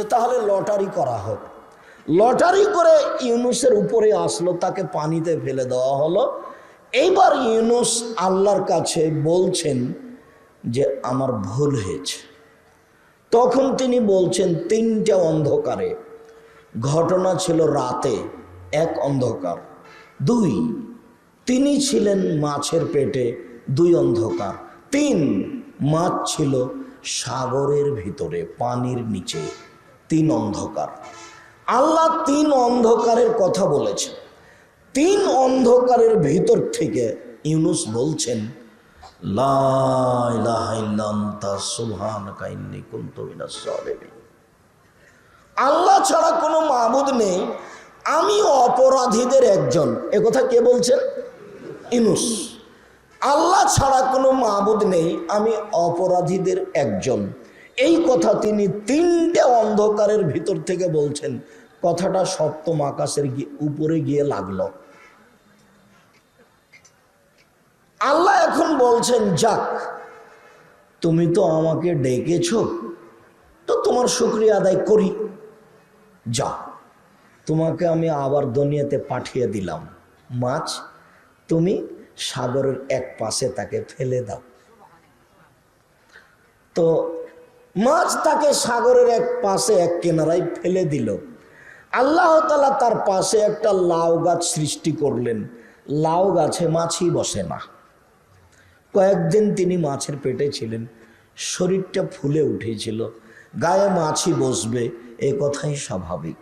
তো তাহলে লটারি করা হোক। লটারি করে ইউনুসের উপরে আসলো, তাকে পানিতে ফেলে দেওয়া হলো। এইবার ইউনুস আল্লাহর কাছে বলছেন যে, আমার ভুল হয়েছে। তখন তিনি বলছেন, তিনটে অন্ধকারে। ঘটনা ছিল রাতে, এক অন্ধকার। দুই, তিনি ছিলেন মাছের পেটে, দুই অন্ধকার। তিন, মাছ ছিল সাগরের ভিতরে, পানির নিচে। তিন অন্ধকার। আল্লাহ তিন অন্ধকারের কথা বলেছেন। তিন অন্ধকারের ভিতর থেকে ইউনুস বলছেন আল্লাহ ছাড়া কোনো মাবুদ নেই। আমি অপরাধীদের একজন। কথা কে বলছেন? ইনুস আল্লাহ ছাড়া কোনো মাবুদ নেই। আমি অপরাধীদের একজন। এই কথা তিনি তিনটে অন্ধকারের ভিতর থেকে বলছেন, কথাটা সপ্তম আকাশের উপরে গিয়ে লাগল। আল্লাহ এখন বলছেন, যাক, তুমি তো আমাকে ডেকেছ, তো তোমার শুক্রিয়া আদায় করি। যা তোমাকে আমি আবার দুনিয়াতে পাঠিয়ে দিলাম। মাছ তুমি সাগরের এক পাশে তাকে ফেলে দাও। তো মাছ তাকে সাগরের এক পাশে, এক কিনারায় ফেলে দিল। আল্লাহ তালা তার পাশে একটা লাউ গাছ সৃষ্টি করলেন। লাউ গাছে মাছই বসে না। কয়েকদিন তিনি মাছের পেটে ছিলেন। শরীরটা ফুলে উঠেছিল। গায়ে মাছি বসবে, এ কথাই স্বাভাবিক।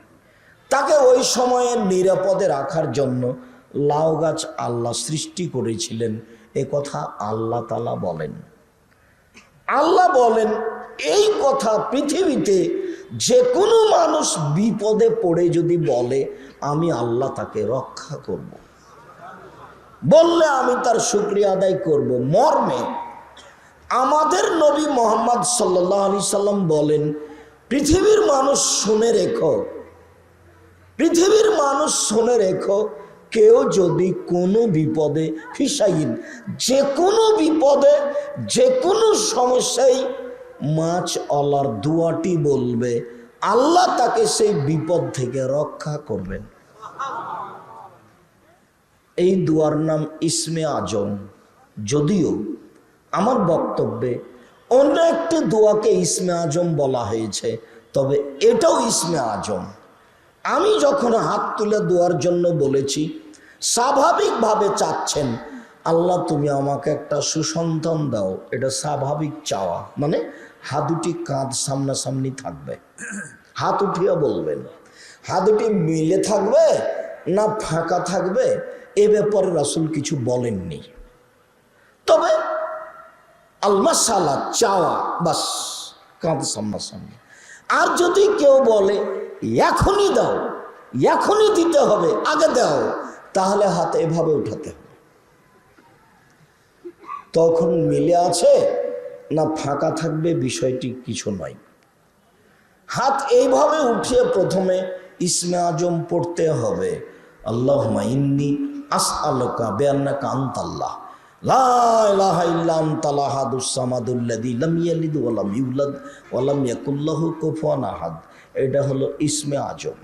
তাকে ওই সময়ে নিরাপদে রাখার জন্য লাউ গাছ আল্লাহ সৃষ্টি করেছিলেন। এ কথা আল্লাহ তালা বলেন। আল্লাহ বলেন এই কথা পৃথিবীতে যে কোনো মানুষ বিপদে পড়ে যদি বলে, আমি আল্লাহ তাকে রক্ষা করব। বললে, আমি তার শুক্রিয়া আদায় করব মর্মে আমাদের নবী মোহাম্মদ সাল্লাহ আলি সাল্লাম বলেন, পৃথিবীর মানুষ শুনে রেখো পৃথিবীর মানুষ শুনে রেখো, কেউ যদি কোনো বিপদে ফিসাইন যে কোনো বিপদে যে কোনো সমস্যায় মাছ অলার দুয়াটি বলবে, আল্লাহ তাকে সেই বিপদ থেকে রক্ষা করবেন। এই দুয়ার নাম ইসমে আজম। যদিও আমার বক্তব্যে অন্য একটি দোয়াকে ইসমে আজম বলা হয়েছে, তবে এটাও ইসমে আজম। আমি যখন হাত তুলে দোয়ার জন্য বলেছি, স্বাভাবিকভাবে চাচ্ছেন, আল্লাহ তুমি আমাকে একটা সুসন্তান দাও, এটা স্বাভাবিক চাওয়া। মানে হাত দুটি কাঁধ সামনাসামনি থাকবে। হাত উঠিয়ে বলবেন, হাত দুটি মিলে থাকবে না ফাঁকা থাকবে? এ ব্যাপারে রাসুল কিছু বলেননি। তবে আলমাসালা, চাওয়া, বাস, কাঁধ সামনাসামনি। আর যদি কেউ বলে, এখনই দাও, এখনই দিতে হবে, আগে দাও, তাহলে হাত এভাবে উঠাতে হবে। তখন মিলে আছে না ফাঁকা থাকবে বিষয়টি কিছু নয়। হাত এইভাবে উঠিয়ে প্রথমে ইসমে আজম পড়তে হবে। আল্লাহ ইন্নি আস আলোকা বেআন্না কান্তাল্লাহ এটা হলো ইসমে আজম।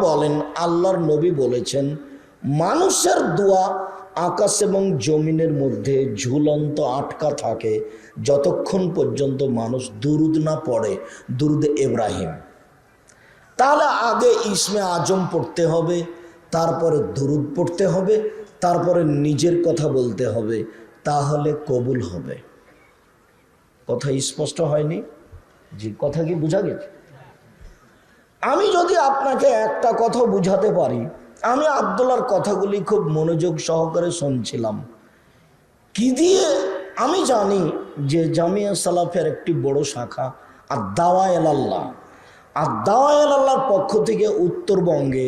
বলেন, আল্লাহর নবী বলেছেন, মানুষের দোয়া আকাশ এবং জমিনের মধ্যে ঝুলন্ত আটকা থাকে যতক্ষণ পর্যন্ত মানুষ দুরুদ না পড়ে, দুরুদ ইব্রাহিম। তাহলে আগে ইসমে আজম পড়তে হবে, তারপরে দুরুদ পড়তে হবে, তারপরে নিজের কথা বলতে হবে, তাহলে কবুল হবে। কথা স্পষ্ট হয়নি? জি, কথা কি বোঝা গেছে? আমি যদি আপনাকে একটা কথা বুঝাতে পারি আমি আবদুল্লার কথাগুলি খুব মনোযোগ সহকারে শুনছিলাম। কি দিয়ে? আমি জানি যে জামিয়া সালাফের একটি বড় শাখা আর দাওয়া এলাল্লাহ আর দাওয়া এলাল্লাহর পক্ষ থেকে উত্তরবঙ্গে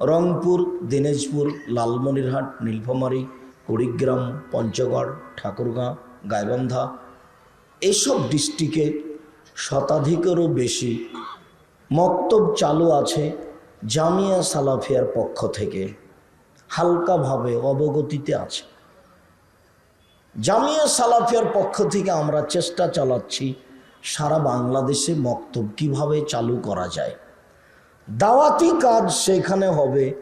রংপুর, দিনাজপুর, লালমনিরহাট, নীলফামারী, কুড়িগ্রাম, পঞ্চগড়, ঠাকুরগাঁ, গাইবান্ধা এসব ডিস্ট্রিক্টে শতাধিকেরও বেশি মক্তব চালু আছে জামিয়া সালাফিয়ার পক্ষ থেকে হালকাভাবে অবগতিতে আছে। জামিয়া সালাফিয়ার পক্ষ থেকে আমরা চেষ্টা চালাচ্ছি সারা বাংলাদেশে মক্তব কীভাবে চালু করা যায়। দাওয়াতি কাজ সেখানে হবে।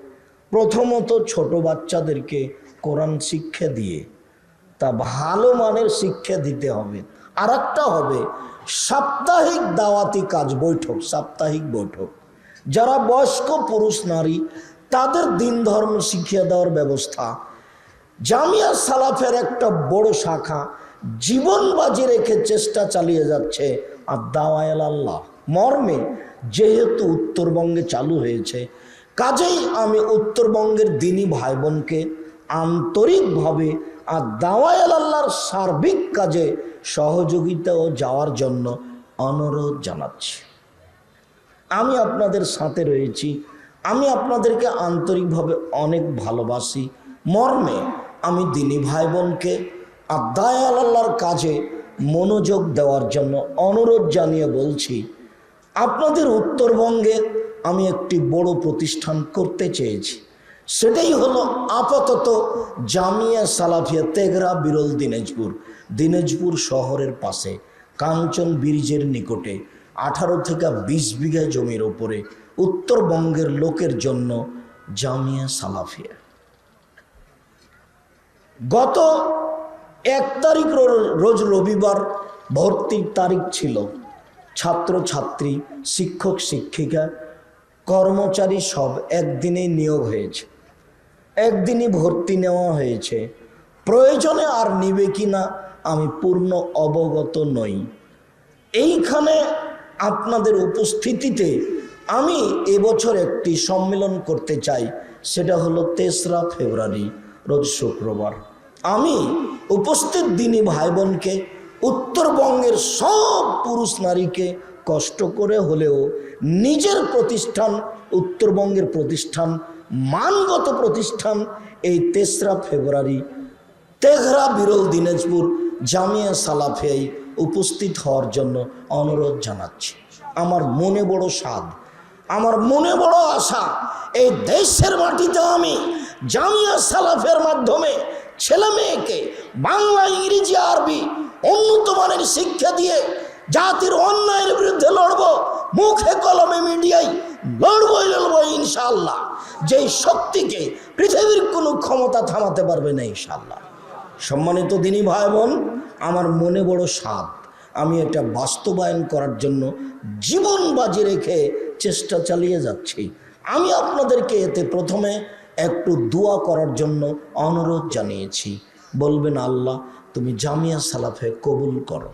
প্রথমত ছোট বাচ্চাদেরকে কোরআন শিক্ষা দিয়ে তা ভালো মানের শিক্ষা দিতে হবে। আর একটা হবে সাপ্তাহিক দাওয়াতি কাজ বৈঠক, সাপ্তাহিক বৈঠক। যারা বয়স্ক পুরুষ, নারী, তাদের দিন ধর্ম শিখিয়ে দেওয়ার ব্যবস্থা। জামিয়া সালাফের একটা বড় শাখা জীবন বাজি রেখে চেষ্টা চালিয়ে যাচ্ছে। আর দাওয়ায়াল আল্লাহ, মর্মে যেহেতু উত্তরবঙ্গে চালু হয়েছে, কাজেই আমি উত্তরবঙ্গের দিনী ভাই বোনকে আন্তরিকভাবে আর দাওয়ায়াল আল্লাহর সার্বিক কাজে সহযোগিতা ও যাওয়ার জন্য অনুরোধ জানাচ্ছি। আমি আপনাদের সাথে রয়েছি। আমি আপনাদেরকে আন্তরিকভাবে অনেক ভালোবাসি। মর্মে আমি দিনী ভাই বোনকে আদায়াল আল্লাহর কাজে মনোযোগ দেওয়ার জন্য অনুরোধ জানিয়ে বলছি, আপনাদের উত্তরবঙ্গে আমি একটি বড় প্রতিষ্ঠান করতে চেয়েছি। সেটাই হলো আপাতত জামিয়া সালাফিয়া তেগরা বিরল দিনাজপুর। দিনাজপুর শহরের পাশে, কাঞ্চন ব্রিজের নিকটে। আঠারো থেকে বিশ বিঘা জমির ওপরে উত্তরবঙ্গের লোকের জন্য জামিয়া সালাফিয়া। গত এক তারিখ রোজ রবিবার ভর্তির তারিখ ছিল। ছাত্র ছাত্রী শিক্ষক, শিক্ষিকা, কর্মচারী সব একদিনেই নিয়োগ হয়েছে। একদিনই ভর্তি নেওয়া হয়েছে। প্রয়োজনে আর নিবে কি না আমি পূর্ণ অবগত নই। এইখানে আপনাদের উপস্থিতিতে আমি এবছর একটি সম্মেলন করতে চাই। সেটা হলো তেসরা ফেব্রুয়ারি, রোজ শুক্রবার। আমি উপস্থিত দিনী ভাই বোনকে উত্তরবঙ্গের সব পুরুষ নারীকে কষ্ট করে হলেও নিজের প্রতিষ্ঠান, উত্তরবঙ্গের প্রতিষ্ঠান, মানগত প্রতিষ্ঠান এই তেসরা ফেব্রুয়ারি, তেঘরা বিরল দিনাজপুর, জামিয়া সালাফিয়াই উপস্থিত হওয়ার জন্য অনুরোধ জানাচ্ছি। আমার মনে বড় স্বাদ, আমার মনে বড় আশা, এই দেশের মাটিতে আমি জামিয়া সালাফের মাধ্যমে ছেলে মেয়েকে বাংলা, ইংরেজি, আরবি উন্নত মানের শিক্ষা দিয়ে জাতির অন্যায়ের বিরুদ্ধে লড়ব, মুখে কলমে মিডিয়ায় লড়বই লড়বো ইনশাল্লাহ যেই শক্তিকে পৃথিবীর কোনো ক্ষমতা থামাতে পারবে না ইনশাল্লাহ সম্মানিত দিনী ভাই বোন আমার মনে বড় স্বাদ। আমি এটা বাস্তবায়ন করার জন্য জীবন বাজি রেখে চেষ্টা চালিয়ে যাচ্ছি। আমি আপনাদেরকে এতে প্রথমে একটু দোয়া করার জন্য অনুরোধ জানিয়েছি। বলবেন, আল্লাহ, তুমি জামিয়া সালাফে কবুল করো।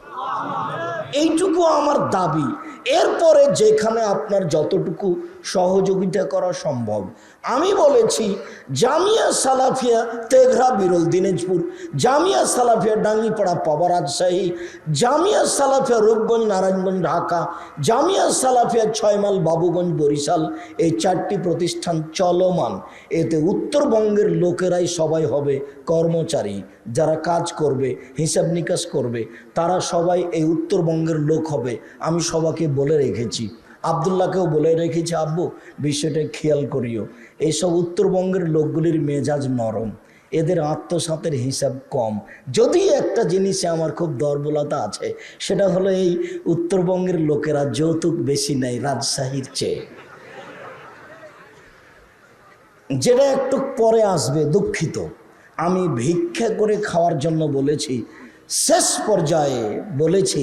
এইটুকু আমার দাবি। এরপরে যেখানে আপনার যতটুকু সহযোগিতা করা সম্ভব। আমি বলেছি, জামিয়া সালাফিয়া তেঘরা, বিরল দিনাজপুর, জামিয়া সালাফিয়া ডাঙ্গিপাড়া পাবা রাজশাহী জামিয়া সালাফিয়া রূপগঞ্জ, নারায়ণগঞ্জ, ঢাকা, জামিয়া সালাফিয়া ছয়মাল, বাবুগঞ্জ, বরিশাল, এই চারটি প্রতিষ্ঠান চলমান। এতে উত্তরবঙ্গের লোকেরাই সবাই হবে কর্মচারী। যারা কাজ করবে, হিসাব নিকাশ করবে, তারা সবাই এই উত্তরবঙ্গের লোক হবে। আমি সবাইকে বলে রেখেছি। আবদুল্লাহকেও বলে রেখেছি, আব্বু, বিষয়টা খেয়াল করিও। এইসব উত্তরবঙ্গের লোকগুলির মেজাজ নরম। এদের আত্মসাতের হিসাব কম। যদি একটা জিনিসে আমার খুব দর্বলতা আছে, সেটা হলো এই উত্তরবঙ্গের লোকেরা যৌতুক বেশি নেয় রাজশাহীর চেয়ে। যেটা একটু পরে আসবে, দুঃখিত। আমি ভিক্ষা করে খাওয়ার জন্য বলেছি, শেষ পর্যায়ে বলেছি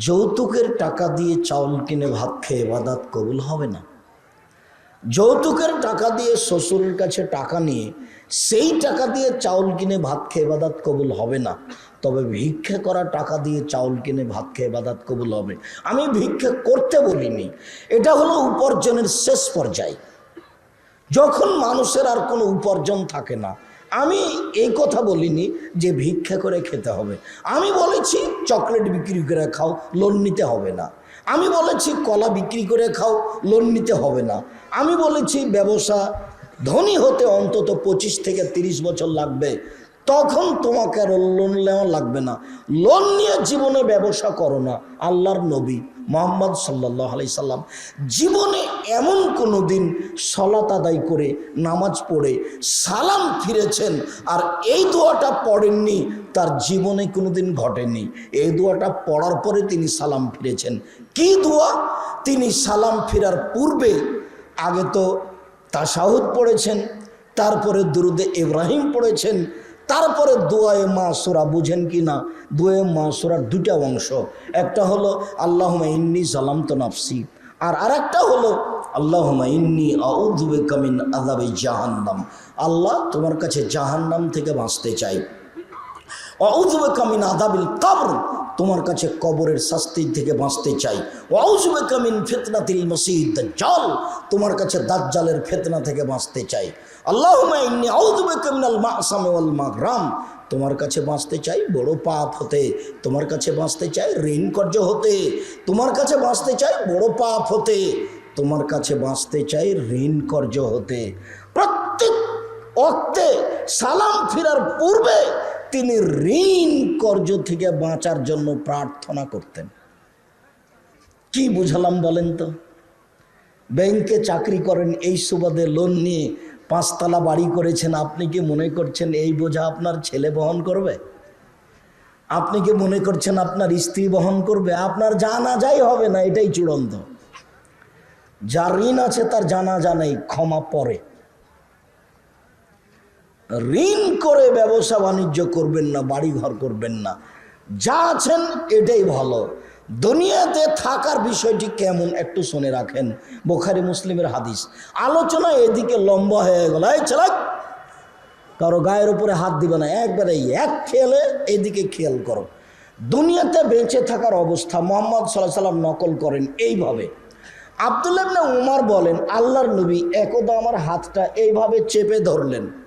যৌতুকের টাকা দিয়ে চাউল কিনে ভাত খেয়ে বাদাত কবুল হবে না। যৌতুকের টাকা দিয়ে শ্বশুরের কাছে টাকা নিয়ে সেই টাকা দিয়ে চাউল কিনে ভাত খেয়ে বাদাত কবুল হবে না। তবে ভিক্ষা করা টাকা দিয়ে চাউল কিনে ভাত খেয়ে বাদাত কবুল হবে। আমি ভিক্ষা করতে বলিনি। এটা হলো উপার্জনের শেষ পর্যায়। যখন মানুষের আর কোনো উপার্জন থাকে না আমি এই কথা বলিনি যে ভিক্ষা করে খেতে হবে। আমি বলেছি, চকলেট বিক্রি করে খাও, লোন নিতে হবে না। আমি বলেছি, কলা বিক্রি করে খাও, লোন নিতে হবে না। আমি বলেছি, ব্যবসা ধনী হতে অন্তত পঁচিশ থেকে তিরিশ বছর লাগবে। তখন তোমাকে আর লোন নেওয়া লাগবে না। লোন নিয়ে জীবনে ব্যবসা করো না, আল্লাহর নবী মোহাম্মদ সাল্লাহ আলি সাল্লাম। জীবনে এমন কোনো দিন সলাত আদায় করে, নামাজ পড়ে, সালাম ফিরেছেন, আর এই দোয়াটা পড়েননি, তার জীবনে কোনো দিন ঘটেনি। এই দোয়াটা পড়ার পরে তিনি সালাম ফিরেছেন। কি দোয়া? তিনি সালাম ফেরার পূর্বে আগে তো তাসাহুদ পড়েছেন, তারপরে দুরুদে ইব্রাহিম পড়েছেন তারপরে দোয়ায় মাসুরা বুঝেন কি না? দোয়ে মাসুরার দুটা অংশ। একটা হলো আল্লাহ ইন্নি সালাম তো নাফসি। আর আরেকটা হলো আল্লাহ ইন্নি আউদ্দুবে কামিন আদাবে জাহান্নাম। আল্লাহ তোমার কাছে জাহান্নাম থেকে বাঁচতে চাই অউজুবে আদাবিল কবর, তোমার কাছে কবরের শাস্তির থেকে বাঁচতে চাই। অউজুবে কামিন ফেতনাতিল মসিদ জল তোমার কাছে দাজ্জালের ফেতনা থেকে বাঁচতে চাই। আল্লাহ ইন্নি কামিনাল মাসামে ওয়াল মাগরাম তোমার কাছে বাঁচতে চাই বড় পাপ হতে। তোমার কাছে বাঁচতে চাই ঋণ কর্য হতে। তোমার কাছে বাঁচতে চাই বড় পাপ হতে। তোমার কাছে বাঁচতে চাই ঋণ কর্য হতে। প্রত্যেক অক্তে সালাম ফেরার পূর্বে তিনি ঋণ কর্য থেকে বাঁচার জন্য প্রার্থনা করতেন। কি বুঝালাম বলেন তো? ব্যাংকে চাকরি করেন, এই সুবাদে লোন নিয়ে পাঁচতলা বাড়ি করেছেন, আপনি কি মনে করছেন এই বোঝা আপনার ছেলে বহন করবে? আপনি কি মনে করছেন আপনার স্ত্রী বহন করবে? আপনার জানা যাই হবে না, এটাই চূড়ান্ত। যার ঋণ আছে তার জানা জানাই ক্ষমা পরে। ঋণ করে ব্যবসা বাণিজ্য করবেন না বাড়ি ঘর করবেন না। যা আছেন এটাই ভালো। দুনিয়াতে থাকার বিষয়টি কেমন একটু শুনে রাখেন। বোখারি মুসলিমের হাদিস। আলোচনা এদিকে লম্বা হয়ে গেল। এই চালাক কারও গায়ের উপরে হাত দিবে না একবারে এক খেয়ালে এদিকে খেয়াল করো। দুনিয়াতে বেঁচে থাকার অবস্থা মোহাম্মদ সাল্লাহ সাল্লাম নকল করেন এইভাবে। আবদুল্লাহ উমার বলেন, আল্লাহর নবী একদা আমার হাতটা এইভাবে চেপে ধরলেন।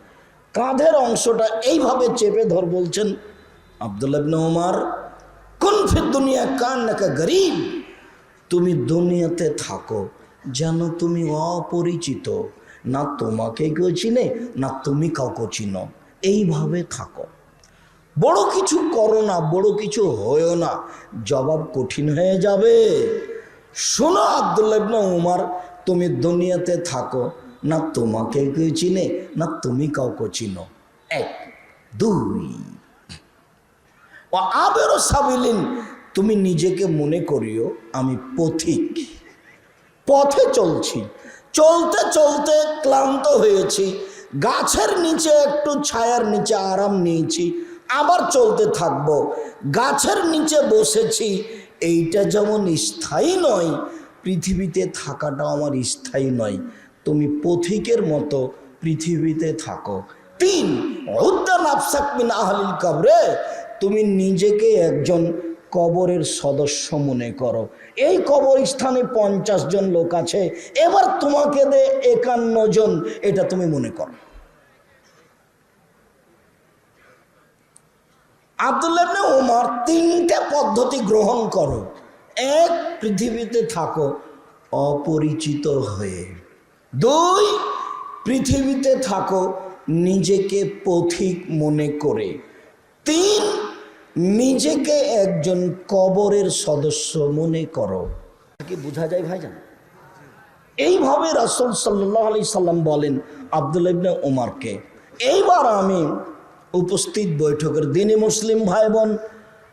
কাঁধের অংশটা এইভাবে চেপে ধর বলছেন, আবদুল্লাহ উমার, কোন ফির দুনিয়া কান নাকা গরিব? তুমি দুনিয়াতে থাকো, যেন তুমি অপরিচিত। না তোমাকে কেউ চিনে, না তুমি কাউকে চিনো। এইভাবে থাকো। বড় কিছু করো না, বড় কিছু হয়েও না। জবাব কঠিন হয়ে যাবে। শোনো আবদুল্লাহ ইবনে উমার, তুমি দুনিয়াতে থাকো না তোমাকে কেউ চিনে, না তুমি কাউকে চিনো। এক, দুই। আবেরও সাবিলিন, তুমি নিজেকে মনে করিও, আমি পথিক। পথে চলছি। চলতে চলতে ক্লান্ত হয়েছি। গাছের নিচে একটু ছায়ার নিচে আরাম নিয়েছি। আবার চলতে থাকব। গাছের নিচে বসেছি। এইটা যেমন স্থায়ী নয়, পৃথিবীতে থাকাটাও আমার স্থায়ী নয়। তুমি পথিকের মতো পৃথিবীতে থাকো। তিন উদ্যান আফসাকমিন আহলিল কবরে, তুমি নিজেকে একজন কবরের সদস্য মনে করো। এই কবরস্থানে পঞ্চাশ জন লোক আছে, এবার তোমাকে দে একান্ন জন, এটা তুমি মনে করো। আবদুল্লাহ ওমার তিনটে পদ্ধতি গ্রহণ করো। এক, পৃথিবীতে থাকো অপরিচিত হয়ে। দুই, পৃথিবীতে থাকো নিজেকে পথিক মনে করে। তিন, নিজেকে একজন কবরের সদস্য মনে করো। কি বোঝা যায় ভাইজান? এইভাবে রাসুল সাল্লাহ আলি সাল্লাম বলেন আবদুল্লাহ ইবনে ওমারকে এইবার আমি উপস্থিত বৈঠকের দিনে মুসলিম ভাই বোন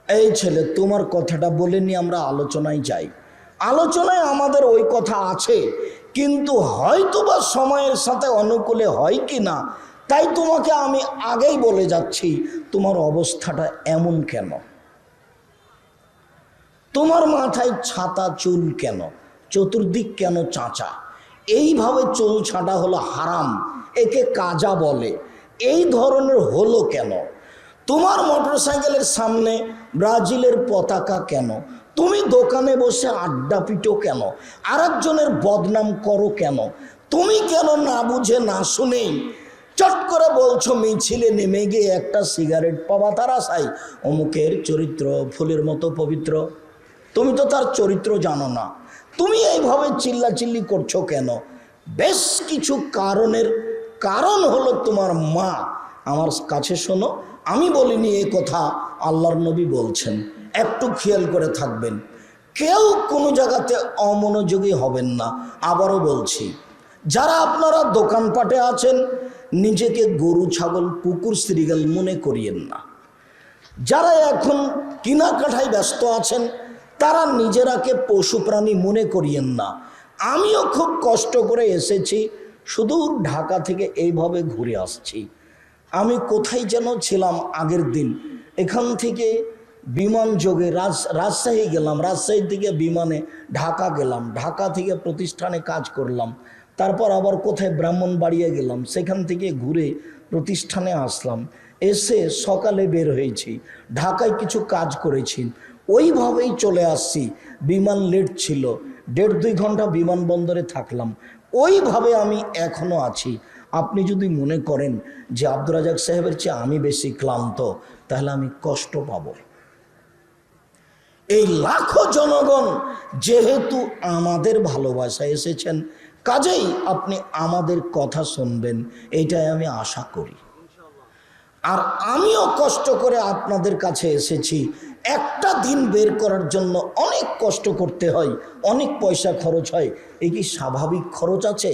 এই ছেলে তোমার কথাটা বলে নিয়ে আমরা আলোচনায় যাই। আলোচনায় আমাদের ওই কথা আছে কিন্তু হয়তো বা সময়ের সাথে অনুকূলে হয় কি না, তাই তোমাকে আমি আগেই বলে যাচ্ছি, তোমার অবস্থাটা এমন কেন? তোমার মাথায় ছাতা, চুল কেন? চতুর্দিক কেন চাঁচা? এইভাবে চুল ছাঁটা হলো হারাম, একে কাজা বলে। এই ধরনের হলো কেন? তোমার মোটরসাইকেলের সামনে ব্রাজিলের পতাকা কেন? তুমি দোকানে বসে আড্ডা পিটো কেন? আরেকজনের বদনাম করো কেন? তুমি কেন না বুঝে না শুনেই চট করে বলছো, মিছিলে নেমে গিয়ে একটা সিগারেট পাবা তার আশাই অমুকের চরিত্র, ফুলের মতো পবিত্র। তুমি তো তার চরিত্র জানো না। তুমি এইভাবে চিল্লাচিল্লি করছ কেন? বেশ কিছু কারণের কারণ হলো তোমার মা। আমার কাছে শোনো আমি বলিনি এ কথা, আল্লাহর নবী বলছেন। একটু খেয়াল করে থাকবেন। কেউ কোনো জায়গাতে অমনোযোগী হবেন না। আবারও বলছি, যারা আপনারা দোকানপাটে আছেন, নিজেকে গরু, ছাগল পুকুর শ্রীগাল মনে করিয়েন না। যারা এখন কেনাকাটায় ব্যস্ত আছেন, তারা নিজেরাকে পশু প্রাণী মনে করিয়েন না। আমিও খুব কষ্ট করে এসেছি, শুধু ঢাকা থেকে এইভাবে ঘুরে আসছি। আমি কোথায় যেন ছিলাম আগের দিন। এখান থেকে বিমান যোগে রাজ, রাজশাহী গেলাম। রাজশাহী থেকে বিমানে ঢাকা গেলাম। ঢাকা থেকে প্রতিষ্ঠানে কাজ করলাম। তারপর আবার কোথায় ব্রাহ্মণবাড়িয়া গেলাম, সেখান থেকে ঘুরে প্রতিষ্ঠানে আসলাম। এসে সকালে বের হয়েছি। ঢাকায় কিছু কাজ করেছি। ওইভাবেই চলে আসছি। বিমান লেট ছিল। দেড় দুই ঘণ্টা বিমানবন্দরে থাকলাম। ওইভাবে আমি এখনও আছি। আপনি যদি মনে করেন যে আব্দুর রাজাক সাহেবের চেয়ে আমি বেশি ক্লান্ত, তাহলে আমি কষ্ট পাবো। এই লাখো জনগণ যেহেতু আমাদের ভালোবাসা এসেছেন, কাজেই আপনি আমাদের কথা শুনবেন এটাই আমি আশা করি। আর আমিও কষ্ট করে আপনাদের কাছে এসেছি। একটা দিন বের করার জন্য অনেক কষ্ট করতে হয়, অনেক পয়সা খরচ হয়। এই কি স্বাভাবিক খরচ আছে?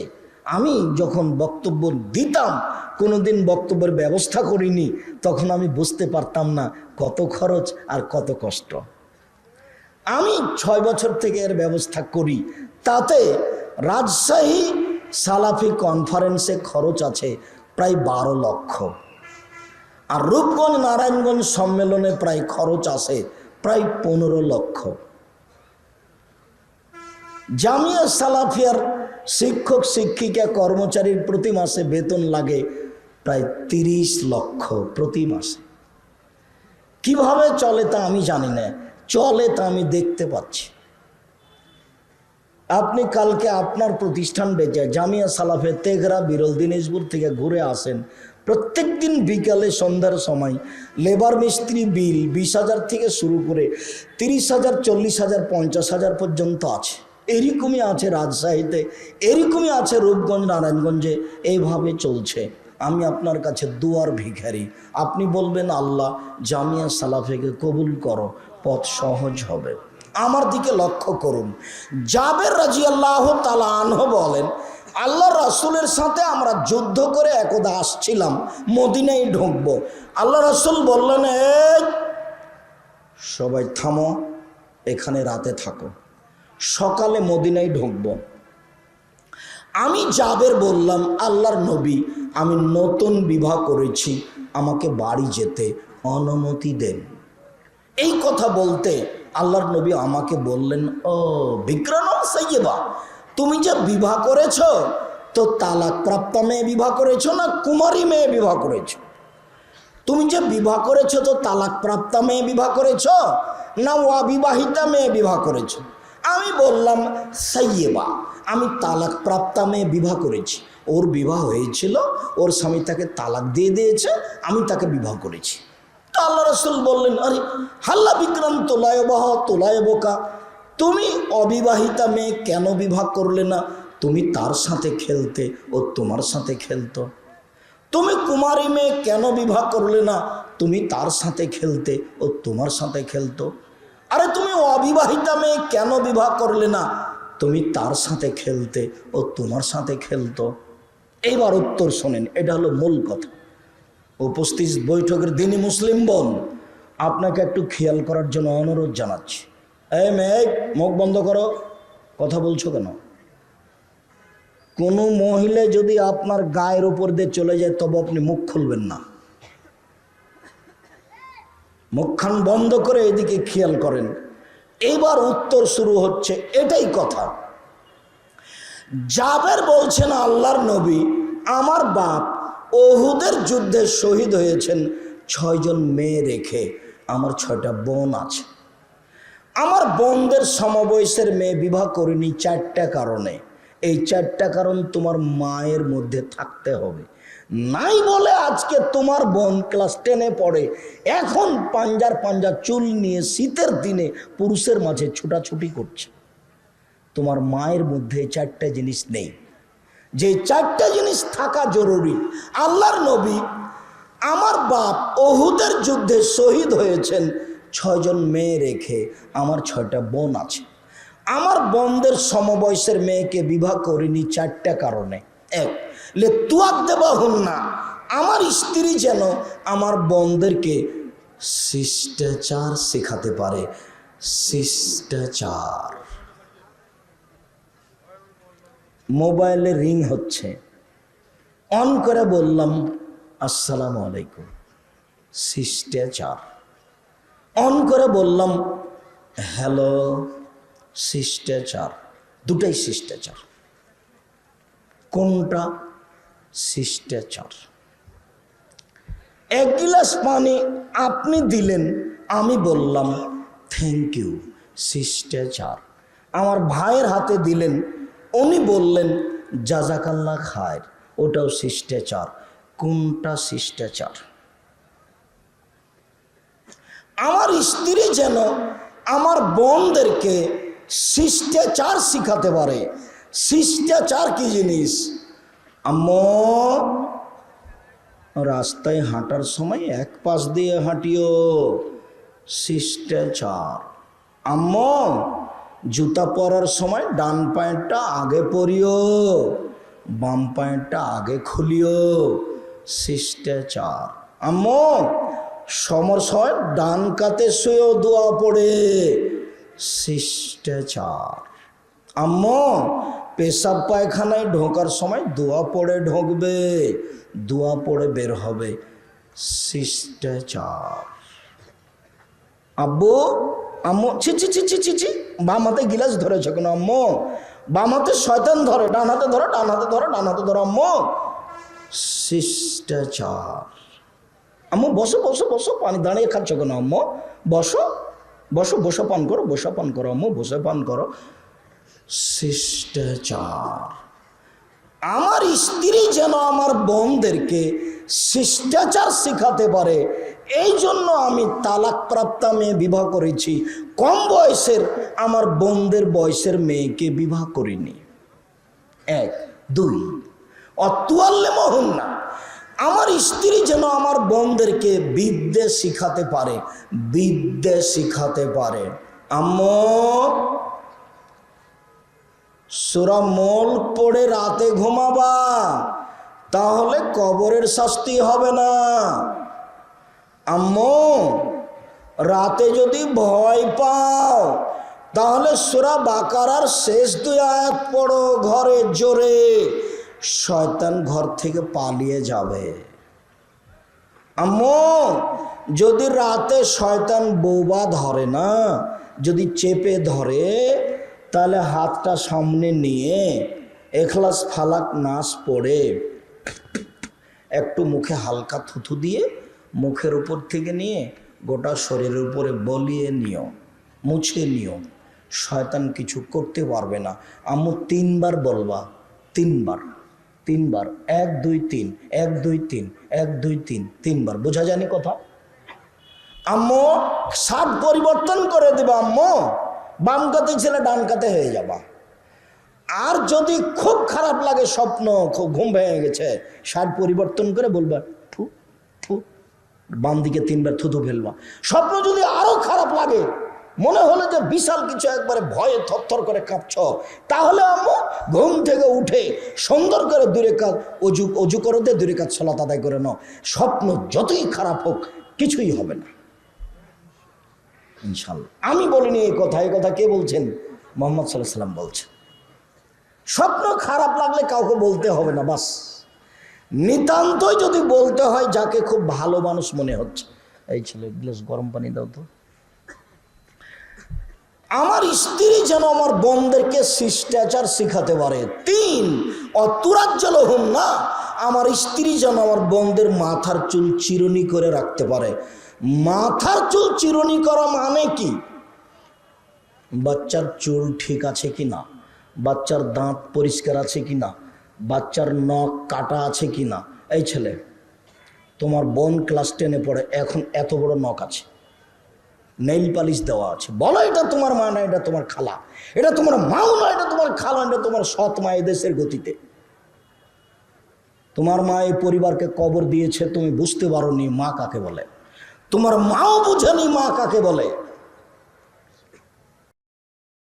আমি যখন বক্তব্য দিতাম, কোনোদিন বক্তব্যের ব্যবস্থা করিনি, তখন আমি বুঝতে পারতাম না কত খরচ আর কত কষ্ট। আমি ছয় বছর থেকে এর ব্যবস্থা করি, তাতে রাজশাহী সালাফি কনফারেন্সে খরচ আছে প্রায় বারো লক্ষ। আর রূপগঞ্জ নারায়ণগঞ্জ সম্মেলনে প্রায় খরচ আছে প্রায় পনেরো লক্ষ। জামিয়া সালাফিয়ার শিক্ষক, শিক্ষিকা, কর্মচারীর প্রতি মাসে বেতন লাগে প্রায় তিরিশ লক্ষ প্রতি মাসে। কীভাবে চলে তা আমি জানি না। চলে তা আমি দেখতে পাচ্ছি। আপনি কালকে আপনার প্রতিষ্ঠান বেঁচে জামিয়া সালাফে তেগরা, বিরল দিনাজপুর থেকে ঘুরে আসেন। প্রত্যেক দিন বিকালে সন্ধ্যার সময় লেবার মিস্ত্রি বিল বিশ হাজার থেকে শুরু করে তিরিশ হাজার, চল্লিশ হাজার, পঞ্চাশ হাজার পর্যন্ত আছে। এরকমই আছে রাজশাহীতে, এরকমই আছে রূপগঞ্জ, নারায়ণগঞ্জে এইভাবে চলছে। আমি আপনার কাছে দুয়ার ভিখারি। আপনি বলবেন, আল্লাহ, জামিয়া সালাফেকে কবুল করো, পথ সহজ হবে। আমার দিকে লক্ষ্য করুন। জাবের রাজি আল্লাহ তালা আনহ বলেন, আল্লাহ রাসুলের সাথে আমরা যুদ্ধ করে একদা আসছিলাম, মদিনায় ঢুকবো। আল্লাহ রাসুল বললেন সবাই থামো, এখানে রাতে থাকো। সকালে মদিনায় ঢুকবো। আমি জাবের বললাম, আল্লাহর নবী, আমি নতুন বিবাহ করেছি, আমাকে বাড়ি যেতে অনুমতি দেন। এই কথা বলতে আল্লাহর নবী আমাকে বললেন, ও বিক্রম সাইয়েবা, তুমি যে বিবাহ করেছ, তো তালাক প্রাপ্তা মেয়ে বিবাহ করেছ না কুমারী মেয়ে বিবাহ করেছ? তুমি যে বিবাহ করেছ, তো তালাক প্রাপ্তা মেয়ে বিবাহ করেছ না অবিবাহিতা মেয়ে বিবাহ করেছ? আমি বললাম, সাইয়েবা, আমি তালাক প্রাপ্তা মেয়ে বিবাহ করেছি। ওর বিবাহ হয়েছিল, ওর স্বামী তাকে তালাক দিয়ে দিয়েছে, আমি তাকে বিবাহ করেছি। তো আল্লাহ রসুল বললেন, আরে, হাল্লা বিক্রম তোলায় বাহ তোলায় বোকা তুমি অবিবাহিতা মেয়ে কেন বিবাহ করলে না? তুমি তার সাথে খেলতে ও তোমার সাথে খেলতো। তুমি কুমারী মেয়ে কেন বিবাহ করলে না? তুমি তার সাথে খেলতে ও তোমার সাথে খেলতো। আরে তুমি অবিবাহিতা মেয়ে কেন বিবাহ করলে না? তুমি তার সাথে খেলতে ও তোমার সাথে খেলতো। এইবার উত্তর শোনেন, এটা হলো মূল কথা। উপস্থিত বৈঠকের দিনই মুসলিম বোন, আপনাকে একটু খেয়াল করার জন্য অনুরোধ জানাচ্ছি। এ মেয়ে, মুখ বন্ধ করো। কথা বলছো কেন? কোনো মহিলা যদি আপনার গায়ের উপর দিয়ে চলে যায়, তবে আপনি মুখ খুলবেন না। মুখখান বন্ধ করে এদিকে খেয়াল করেন। এইবার উত্তর শুরু হচ্ছে, এটাই কথা। জাবের বলছেন আল্লাহর নবী, আমার বাপ ওহুদের যুদ্ধে শহীদ হয়েছেন ছয়জন মেয়ে রেখে, আমার ছয়টা বোন আছে। আমার বোনদের সমবয়সের মেয়ে বিবাহ করিনি চারটা কারণে। এই চারটা কারণ তোমার মায়ের মধ্যে থাকতে হবে। নাই বলে আজকে তোমার বোন ক্লাস টেনে পড়ে। এখন পাঞ্জার পাঞ্জা চুল নিয়ে শীতের দিনে পুরুষের মাঝে ছুটাছুটি করছে। তোমার মায়ের মধ্যে চারটা জিনিস নেই। যে চারটা জিনিস থাকা জরুরি, আল্লাহর নবী আমার বাপ অহুদের যুদ্ধে শহীদ হয়েছেন, ছয়জন মেয়ে রেখে আমার ছয়টা বোন আছে। আমার বোনদের সমবয়সের মেয়েকে বিবাহ করিনি চারটা কারণে। এক, লে তুয়াক দেবা হন না। আমার স্ত্রী যেন আমার বোনদেরকে শিষ্টাচার শেখাতে পারে। শিষ্টাচার। মোবাইলে রিং হচ্ছে। অন করে বললাম, আসসালামু আলাইকুম। শিষ্টাচার। অন করে বললাম, হ্যালো। শিষ্টাচার, দুটাই শিষ্টাচার। কোনটা? শিষ্টাচার। এক গিলাস পানি আপনি দিলেন, আমি বললাম থ্যাংক ইউ শিষ্টাচার। আমার ভাইয়ের হাতে দিলেন, উনি বললেন জাজাকাল্লা খায় ওটাও শিষ্টাচার। কোনটা শিষ্টাচার? আমার স্ত্রী যেন আমার বোনদেরকে শিষ্টাচার শিখাতে পারে। শিষ্টাচার কি জিনিস? আম্মু, রাস্তায় হাঁটার সময় এক পাশ দিয়ে হাঁটিও। শিষ্টাচার। আম্মু, জুতা পরার সময় ডান পায়েরটা আগে পরিও, বাম পায়েরটা আগে খুলিও। শিষ্টাচার। আম্মু সমর সময় ডান কাতে শুয়েও দোয়া পড়ে। শিষ্টাচার। আম্ম, পেশাব পায়খানায় ঢোকার সময় দোয়া পড়ে ঢোকবে, দোয়া পড়ে বের হবে শিষ্টাচার। আব্বু, আম্মু, ছি ছি ছি ছি ছি ছি, বাম হাতে গিলাস ধরেছে কেন আম্মু? বাম হাতে শয়তান ধরে, ডান হাতে ধরো, ডান হাতে ধরো, ডান হাতে ধরো আম্মু। শিষ্টাচার। আম্মু, বসো বসো বসো, পানি দাঁড়িয়ে খাচ্ছ কেন আম্মু? বসো। বসো, বসে পান করো, বসে পান করো আম্মু, বসে পান করো। শিষ্টাচার। আমার স্ত্রী যেন আমার বোনদেরকে শিষ্টাচার শেখাতে পারে, এই জন্য আমি তালাক প্রাপ্তা মেয়ে বিবাহ করেছি। কম বয়সের আমার বোনদের বয়সের মেয়েকে বিবাহ করিনি। এক, দুই অতুয়াল্লে মোহন না। আমার স্ত্রী যেন আমার বোনদেরকে বিদ্যে শিখাতে পারে, বিদ্যে শিখাতে পারে। আম্মু, সুরা মোল পড়ে রাতে ঘুমাবা, তাহলে কবরের শাস্তি হবে না। আম্মু, রাতে যদি ভয় পাও, তাহলে সুরা বাকারার শেষ দুই আয়াত পড়ো ঘরে জোরে। শয়তান ঘর থেকে পালিয়ে যাবে। আম্মু, যদি রাতে শয়তান বৌবা ধরে না, যদি চেপে ধরে, তাহলে হাতটা সামনে নিয়ে এখলাস ফালাক নাচ পড়ে। একটু মুখে হালকা থুথু দিয়ে মুখের উপর থেকে নিয়ে গোটা শরীরের উপরে বলিয়ে নিও, মুছে নিও। শয়তান কিছু করতে পারবে না। আম্মু, তিনবার বলবা, তিনবার। তিনবার। এক, দুই, তিন। এক, দুই, তিন। এক, দুই, তিন। তিনবার। বোঝা জানি কথা? আম্মু সাত পরিবর্তন করে দেবা আম্মু। বাম কাতে ছেলে, ডান কাতে হয়ে যাবা। আর যদি খুব খারাপ লাগে স্বপ্ন, খুব ঘুম ভেঙে গেছে সার পরিবর্তন করে বলবা, থু থু। বাম দিকে তিনবার থুথু ফেলবা। স্বপ্ন যদি আরও খারাপ লাগে মনে হলো যে বিশাল কিছু একবারে ভয়ে থরথর করে কাঁপছ। তাহলে আম্মু ঘুম থেকে উঠে সুন্দর করে দূরে কাজ অজু অজু করো দিয়ে দূরে কাজ সলাত আদায় করে নাও। স্বপ্ন যতই খারাপ হোক, কিছুই হবে না। ইনশাল্লাহ। আমি বলিনি এই কথা এই কথা কে বলছেন? মোহাম্মদ সাল্লাহ সাল্লাম বলছেন। স্বপ্ন খারাপ লাগলে কাউকে বলতে হবে না, বাস। নিতান্তই যদি বলতে হয়, যাকে খুব ভালো মানুষ মনে হচ্ছে। এই ছেলে, গ্লাস গরম পানি দাও তো। আমার স্ত্রী যেন আমার বোনদেরকে শিষ্টাচার শিখাতে পারে। তিন অতুরাজ্জল হন না, আমার স্ত্রী যেন আমার বোনদের মাথার চুল চিরুনি করে রাখতে পারে। মাথার চুল চিরুনি করা মানে কি? বাচ্চার চুল ঠিক আছে কি না? বাচ্চার দাঁত পরিষ্কার আছে কি না? বাচ্চার নখ কাটা আছে কি না? এই ছেলে, তোমার বোন ক্লাস টেনে পড়ে, এখন এত বড় নখ আছে। নেইল পালিশ দেওয়া আছে। বলো, এটা তোমার মা না, এটা তোমার খালা? এটা তোমার মাও না, এটা তোমার খালা, এটা তোমার সৎ মা দেশের গতিতে? তোমার মা এই পরিবারকে কবর দিয়েছে, তুমি বুঝতে পারো নি মা কাকে বলে। তোমার মাও বুঝেনি মা কাকে বলে।